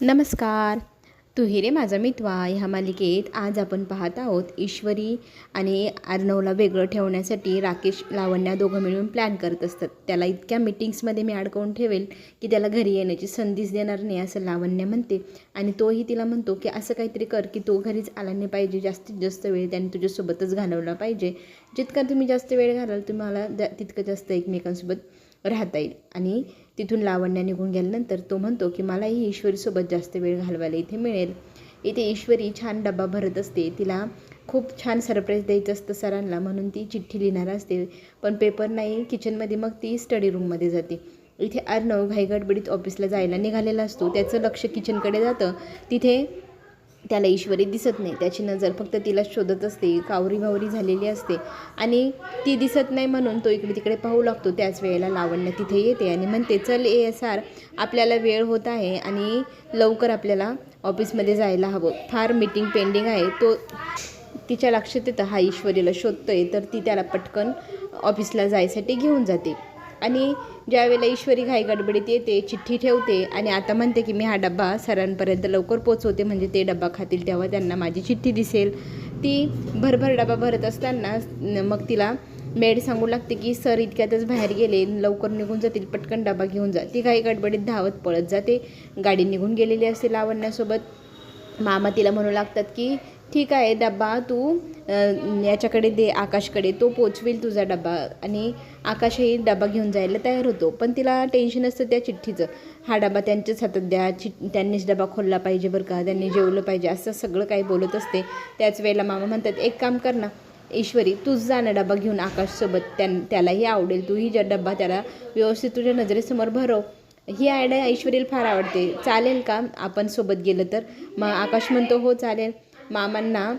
नमस्कार. तू रे माझा मितवा. ह्या मालिकेत आज आपण पाहत आहोत ईश्वरी आणि अर्णवला वेगळं ठेवण्यासाठी राकेश लावण्या दोघं मिळून प्लॅन करत असतात. त्याला इतक्या मिटिंग्समध्ये मी अडकवून ठेवेल की त्याला घरी येण्याची संधीच देणार नाही असं लावण्य म्हणते. आणि तोही तिला म्हणतो की असं काहीतरी कर की तो घरीच आला नाही पाहिजे. जास्तीत जास्त वेळ त्याने तुझ्यासोबतच घालवला पाहिजे. जितका तुम्ही जास्त वेळ घालाल तुम्हाला जा तितकं जास्त एकमेकांसोबत राहता येईल. आणि तिथून लावण्या निघून गेल्यानंतर तो म्हणतो की मलाही ईश्वरीसोबत जास्त वेळ घालवायला इथे मिळेल. इथे ईश्वरी छान डबा भरत असते. तिला खूप छान सरप्राईज द्यायचं असतं सरांना म्हणून ती चिठ्ठी लिहिणार असते. पण पेपर नाही किचनमध्ये मग ती स्टडी रूममध्ये जाते. इथे अर्णव घाईगडबडीत ऑफिसला जायला निघालेला असतो. त्याचं लक्ष किचनकडे जातं. तिथे त्याला ईश्वरी दिसत नाही. त्याची नजर फक्त तिला शोधत असते. कावरी भावरी झालेली असते. आणि ती दिसत नाही म्हणून तो इकडे तिकडे पाहू लागतो. त्याच वेळेला लावण्य तिथे येते आणि म्हणते चल ए एस आर आपल्याला वेळ होत आहे आणि लवकर आपल्याला ऑफिसमध्ये जायला हवं. फार मीटिंग पेंडिंग आहे. तो तिच्या लक्षात येतं हा ईश्वरीला शोधतोय. तर ती त्याला पटकन ऑफिसला जायसाठी घेऊन जाते. आणि ज्यावेळेला ईश्वरी घाई गडबडीत येते चिठ्ठी ठेवते आणि आता म्हणते की मी हा डब्बा सरांपर्यंत लवकर पोचवते म्हणजे ते डब्बा खातील तेव्हा त्यांना माझी चिठ्ठी दिसेल. ती भरभर डबा भरत असताना मग तिला मेड सांगू लागते की सर इतक्यातच बाहेर गेले लवकर निघून जातील पटकन डबा घेऊन जा. ती घाई गडबडीत धावत पळत जाते. गाडी निघून गेलेली असते लावण्यासोबत. मामा तिला म्हणू लागतात की ठीक आहे डब्बा तू याच्याकडे दे आकाशकडे तो पोचवेल तुझा डबा. आणि आकाशही डबा घेऊन जायला तयार होतो. पण तिला टेन्शन असतं त्या चिठ्ठीचं. हा डबा त्यांच्याच हातात द्या. चिट त्यांनीच डबा खोलला पाहिजे बरं का? त्यांनी जेवलं पाहिजे. असं सगळं काही बोलत असते. त्याच वेळेला मामा म्हणतात एक काम कर ना ईश्वरी तूच जा ना डबा घेऊन आकाशसोबत त्यां त्यालाही आवडेल. तूही ज्या डबा. त्याला व्यवस्थित तुझ्या नजरेसमोर भरव. ही आयडिया ऐश्वरीला फार आवडते. चालेल का? आपण सोबत गेलं तर? मग आकाश म्हणतो हो चालेल. मामांना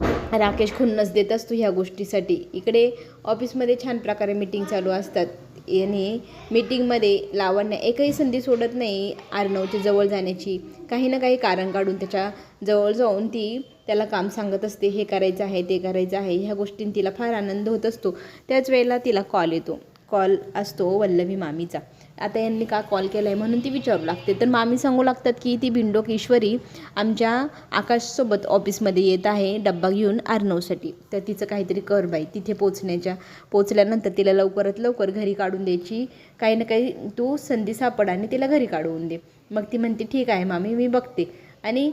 राकेश खुन्नस देत असतो ह्या गोष्टीसाठी. इकडे ऑफिसमध्ये छान प्रकारे मीटिंग चालू असतात. याने मीटिंगमध्ये लावण्या एकही संधी सोडत नाही आर्णवच्या जवळ जाण्याची. काही ना काही कारण काढून त्याच्याजवळ जाऊन ती त्याला काम सांगत असते. हे करायचं आहे ते करायचं आहे. ह्या गोष्टींनी तिला फार आनंद होत असतो. त्याच वेळेला तिला कॉल येतो. कॉल असतो वल्लभी मामीचा. आता यांनी का कॉल केला आहे म्हणून ती विचारू लागते. तर मामी सांगू लागतात की ती भिंडोक ईश्वरी आमच्या आकाशसोबत ऑफिसमध्ये येत आहे. डब्बा घेऊन आर्नवसाठी. तर तिचं काहीतरी कर बाई. तिथे पोचण्याच्या पोचल्यानंतर तिला लवकरात लवकर घरी काढून द्यायची. काही ना काही तू संधी सापड आणि तिला घरी काढवून दे. मग ती म्हणते ठीक आहे मामी मी बघते. आणि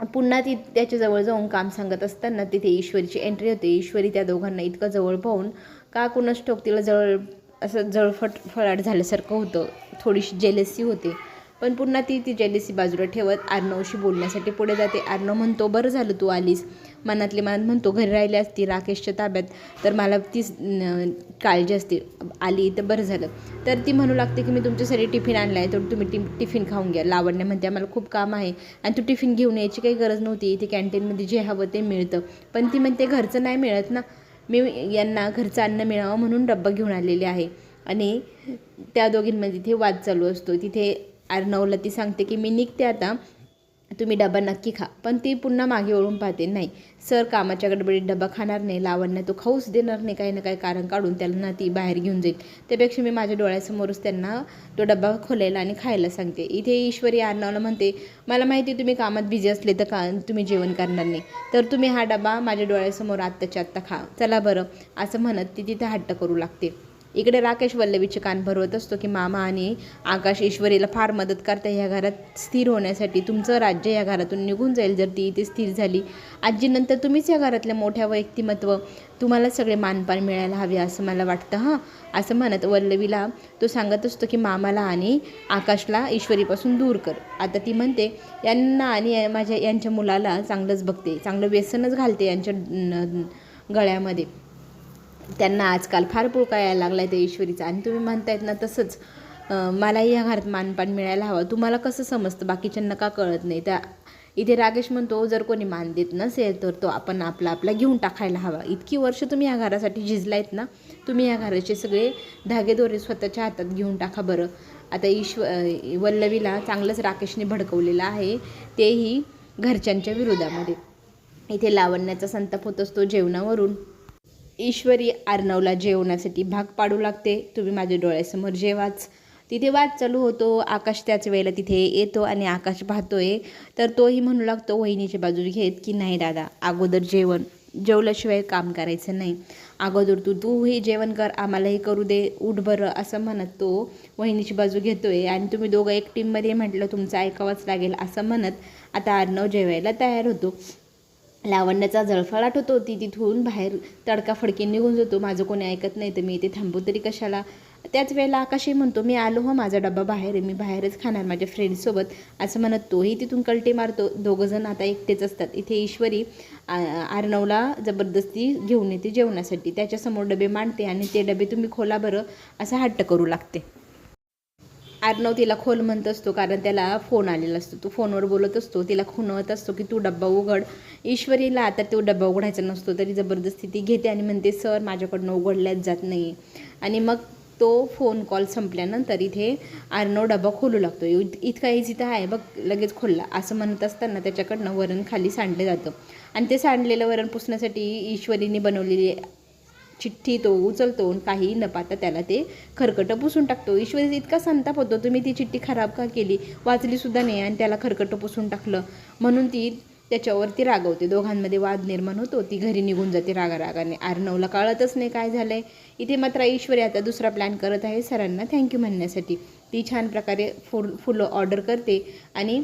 पुन्हा ती त्याच्याजवळ जाऊन काम सांगत असताना तिथे ईश्वरीची एंट्री होते. ईश्वरी त्या दोघांना इतकं जवळ पाहून का कुणास ठोक तिला जवळ असं जळफट फळाट झाल्यासारखं होतं. थोडीशी जेलसी होते. पण पुन्हा ती ती जेलसी बाजूला ठेवत आर्नवशी बोलण्यासाठी पुढे जाते. आर्नव म्हणतो बरं झालं तू आलीस. मनातली मनात म्हणतो घरी राहिली असती राकेशच्या ताब्यात. तर मला तीच काळजी असते. आली तर बरं झालं. तर ती म्हणू लागते की मी तुमच्यासाठी टिफिन आणला आहे. तर तुम्ही टि टिफिन खाऊन घ्या. लावण्या म्हणते आम्हाला खूप काम आहे. आणि तू टिफिन घेऊन यायची काही गरज नव्हती. इथे कॅन्टीनमध्ये जे हवं ते मिळतं. पण ती म्हणते घरचं नाही मिळत ना. मी यांना घरचं अन्न मिळावं म्हणून डब्बा घेऊन आलेले आहे. आणि त्या दोघींमध्ये तिथे वाद चालू असतो. तिथे अर्णवला ती सांगते की मी निघते आता. तुम्ही डबा नक्की खा. पण ती पुन्हा मागे ओळून पाहते नाही सर कामाच्या गडबडीत डबा खाणार नाही लावण्य तो खाऊच देणार नाही काही ना काही कारण काढून त्यांना ती बाहेर घेऊन जाईल. त्यापेक्षा मी माझ्या डोळ्यासमोरच त्यांना तो डबा खोलायला आणि खायला सांगते. इथे ईश्वरी अर्णवला म्हणते मला माहिती आहे तुम्ही कामात बिझी असले तर का तुम्ही जेवण करणार नाही. तर तुम्ही हा डबा माझ्या डोळ्यासमोर आत्ताच्या आत्ता खा. चला बरं असं म्हणत ती तिथे हट्ट करू लागते. इकडे राकेश वल्लवीचे कान भरवत असतो की मामा आणि आकाश ईश्वरीला फार मदत करते ह्या घरात स्थिर होण्यासाठी तुमचं राज्य या घरातून निघून जाईल. जर ती इथे स्थिर झाली आजीनंतर तुम्हीच या घरातल्या मोठ्या व्यक्तिमत्व तुम्हाला सगळे मानपान मिळायला हवे असं मला वाटतं हां? असं म्हणत वल्लवीला तो सांगत असतो की मामाला आणि आकाशला ईश्वरीपासून दूर कर. आता ती म्हणते यांना आणि माझ्या यांच्या मुलाला चांगलंच बघते चांगलं व्यसनच घालते यांच्या न- गळ्यामध्ये. त्यांना आजकाल फार पुळका यायला लागला आहे त्या ईश्वरीचा. आणि तुम्ही म्हणतायत ना तसंच मलाही या घरात मानपान मिळायला हवं. तुम्हाला कसं समजतं? बाकीच्यांना का कळत नाही? त्या इथे राकेश म्हणतो जर कोणी मान देत नसेल तर तो आपण आपला आपला घेऊन टाकायला हवा. इतकी वर्ष तुम्ही या घरासाठी झिजलायत ना तुम्ही या घराचे सगळे धागेदोरे स्वतःच्या हातात घेऊन टाका बरं. आता ईश्व वल्लवीला चांगलंच राकेशने भडकवलेलं आहे तेही घरच्यांच्या विरोधामध्ये. इथे लावण्याचा संताप होत असतो जेवणावरून. ईश्वरी आर्नवला जेवणासाठी भाग पाडू लागते. तुम्ही माझ्या डोळ्यासमोर जेवाच. तिथे वाद चालू होतो. आकाश त्याच वेळेला तिथे येतो आणि आकाश पाहतोय. तर तोही म्हणू लागतो वहिनीच्या बाजू घेत की नाही दादा? अगोदर जेवण. जेवल्याशिवाय काम करायचं नाही. अगोदर तू तूही जेवण कर. आम्हालाही करू दे. उठ बरं असं म्हणत तो वहिनीची बाजू घेतोय. आणि तुम्ही दोघं एक टीममध्ये म्हटलं तुमचं ऐकावंच लागेल असं म्हणत आता अर्णव जेवायला तयार होतो. लावण्याचा जळफळाट होतो. ती तिथून बाहेर तडकाफडकी निघून जातो. माझं कोणी ऐकत नाही तर मी इथे थांबू तरी कशाला? त्याच वेळेला आकाशही म्हणतो मी आलो हो माझा डब्बा बाहेर आहे. मी बाहेरच खाणार माझ्या फ्रेंडसोबत असं म्हणत तोही तिथून कलटी मारतो. दोघंजण आता एकटेच असतात. इथे ईश्वरी आ- आर्णवला जबरदस्ती घेऊन येते जेवणासाठी. त्याच्यासमोर डबे मांडते आणि ते डबे तुम्ही खोला बरं असा हट्ट करू लागते. आर्नव तिला खोल म्हणत असतो कारण त्याला फोन आलेला असतो. तो फोनवर बोलत असतो तिला खुणवत असतो की तू डब्बा उघड. ईश्वरीला आता तो डब्बा उघडायचा नसतो तरी जबरदस्ती ती घेते आणि म्हणते सर माझ्याकडनं उघडल्याच जात नाही. आणि मग तो फोन कॉल संपल्यानंतर इथे आर्नव डब्बा खोलू लागतो. इतका इझी तर आहे बघ लगेच खोलला. असं म्हणत असताना त्याच्याकडनं वरण खाली सांडलं जातं. आणि ते सांडलेलं वरण पुसण्यासाठी ईश्वरीने बनवलेली चिठ्ठी तो उचलतो आणि काही न पाहता त्याला ते खरकटं पुसून टाकतो. ईश्वरी इतका संताप होतो तुम्ही ती चिठ्ठी खराब का केली? वाचली सुद्धा नाही आणि त्याला खरकटं पुसून टाकलं. म्हणून ती त्याच्यावरती रागवते. दोघांमध्ये वाद निर्माण होतो. ती घरी निघून जाते रागा रागाने आर्नवला कळतच नाही काय झालंय. इथे मात्र ईश्वरी आता दुसरा प्लॅन करत आहे सरांना थँक्यू म्हणण्यासाठी. ती छान प्रकारे फुल फुलं ऑर्डर करते आणि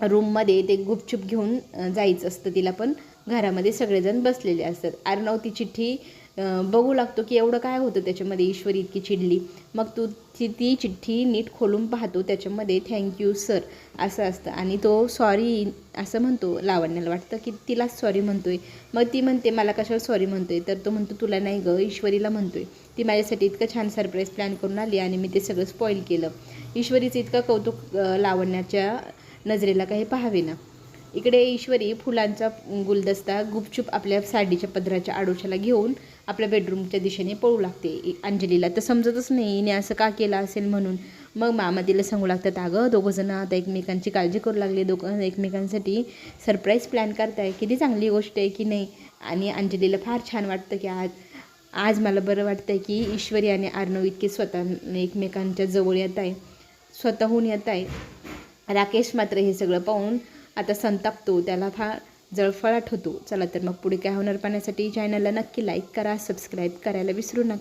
रूममध्ये ते गुपचूप घेऊन जायचं असतं. तिला पण घरामध्ये सगळेजण बसलेले असतात. आर्णव ती चिठ्ठी बघू लागतो की एवढं काय होतं त्याच्यामध्ये ईश्वरी इतकी चिडली. मग तू ती ती चिठ्ठी नीट खोलून पाहतो त्याच्यामध्ये थँक्यू सर असं असतं. आणि तो सॉरी असं म्हणतो लावण्याला वाटतं की तिलाच सॉरी म्हणतोय. मग ती म्हणते मला कशाला सॉरी म्हणतोय? तर तो म्हणतो तुला नाही गं ईश्वरीला म्हणतोय. ती माझ्यासाठी इतकं छान सरप्राईज प्लॅन करून आली आणि मी ते सगळं स्पॉईल केलं. ईश्वरीचं इतकं कौतुक लावण्याच्या नजरेला काही पाहावे ना. इकडे ईश्वरी फुलांचा गुलदस्ता गुपचूप आपल्या साडीच्या पदराच्या आडोशाला घेऊन आपल्या बेडरूमच्या दिशेने पळू लागते. अंजलीला तर समजतच नाही हिने असं का केलं असेल म्हणून? मग मामा तिला सांगू लागतात अगं दोघंजणं आता एकमेकांची काळजी करू लागले. दोघं एकमेकांसाठी सरप्राईज प्लॅन करताय. किती चांगली गोष्ट आहे की नाही? आणि अंजलीला फार छान वाटतं की आज आज मला बरं वाटतं की ईश्वरी आणि आर्णव इतके स्वतः एकमेकांच्या जवळ येत आहे स्वतःहून येत आहे. राकेश मात्र हे सगळं पाहून आता संतापतो. त्याला फार जळफळाट होतो. चला तर मग पुढे काय होणार पाहण्यासाठी चॅनलला नक्की लाईक करा सबस्क्राईब करायला विसरू नका.